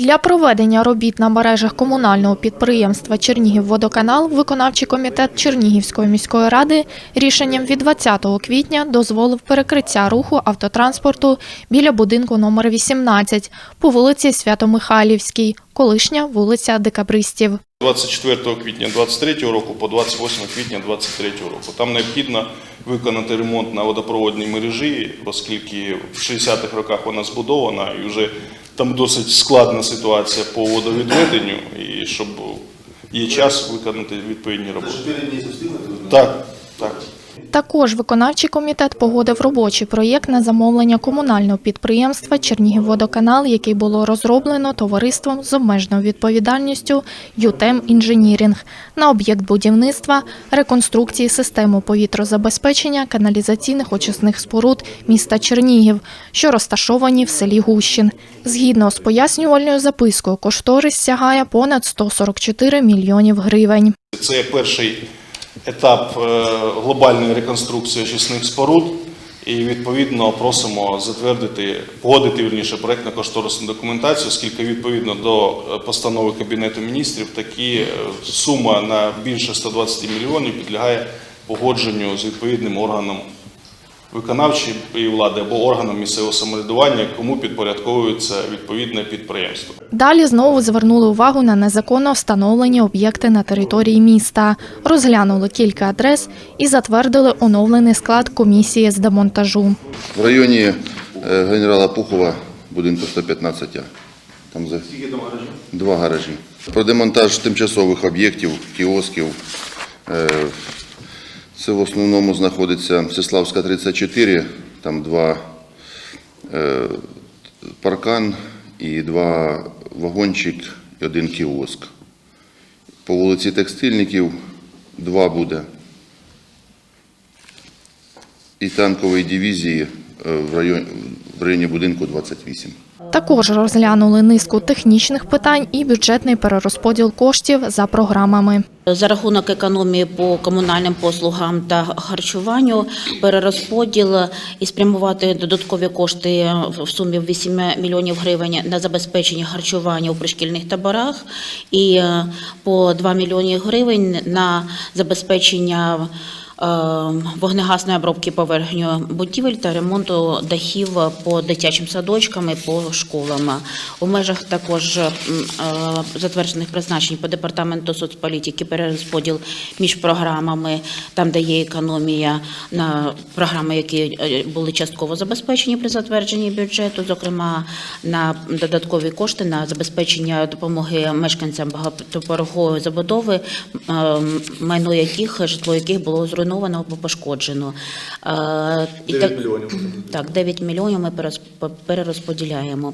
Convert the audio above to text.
Для проведення робіт на мережах комунального підприємства Чернігівводоканал виконавчий комітет Чернігівської міської ради рішенням від 20 квітня дозволив перекриття руху автотранспорту біля будинку номер 18 по вулиці Свято-Михайлівській, колишня вулиця Декабристів. 24 квітня 23 року по 28 квітня 23 року. Там необхідно виконати ремонт на водопроводній мережі, оскільки в 60-х роках вона збудована і вже там досить складна ситуація по водовідведенню, і щоб є час виконати відповідні роботи. Так, так. Також виконавчий комітет погодив робочий проєкт на замовлення комунального підприємства Чернігівводоканал, який було розроблено товариством з обмеженою відповідальністю «Ютем Інженірінг» на об'єкт будівництва, реконструкції системи повітрозабезпечення каналізаційних очисних споруд міста Чернігів, що розташовані в селі Гущин. Згідно з пояснювальною запискою, кошторис сягає понад 144 мільйонів гривень. Це перший етап е, глобальної реконструкції очисних споруд. І відповідно просимо затвердити, погодити вільніше проект на кошторисну документацію, оскільки відповідно до е, постанови Кабінету міністрів такі е, сума на більше 120 мільйонів підлягає погодженню з відповідним органом виконавчої влади або органом місцевого самоврядування, кому підпорядковується відповідне підприємство. Далі знову звернули увагу на незаконно встановлені об'єкти на території міста, розглянули кілька адрес і затвердили оновлений склад комісії з демонтажу. В районі е, генерала Пухова, будинку 115. Там за два гаражі. Про демонтаж тимчасових об'єктів, кіосків. Це в основному знаходиться Всеславська 34, там два е, паркан і два вагончик і один кіоск. По вулиці Текстильників два буде. І танкової дивізії е, в районі, в районі будинку 28. Також розглянули низку технічних питань і бюджетний перерозподіл коштів за програмами. За рахунок економії по комунальним послугам та харчуванню перерозподіл і спрямувати додаткові кошти в сумі 8 мільйонів гривень на забезпечення харчування у пришкільних таборах і е, по 2 мільйони гривень на забезпечення е, вогнегасної обробки поверхню будівель та ремонту дахів по дитячим садочкам і по школам. У межах також е, затверджених призначень по департаменту соцполітики перерозподіл між програмами, там де є економія на програми, які е, були частково забезпечені при затвердженні бюджету, зокрема на додаткові кошти на забезпечення допомоги мешканцям багатоповерхової забудови, е, майно яких житло яких було зруйновано або пошкоджено. Е, 9 мільйонів. Так, 9 мільйонів ми перерозп- перерозподіляємо.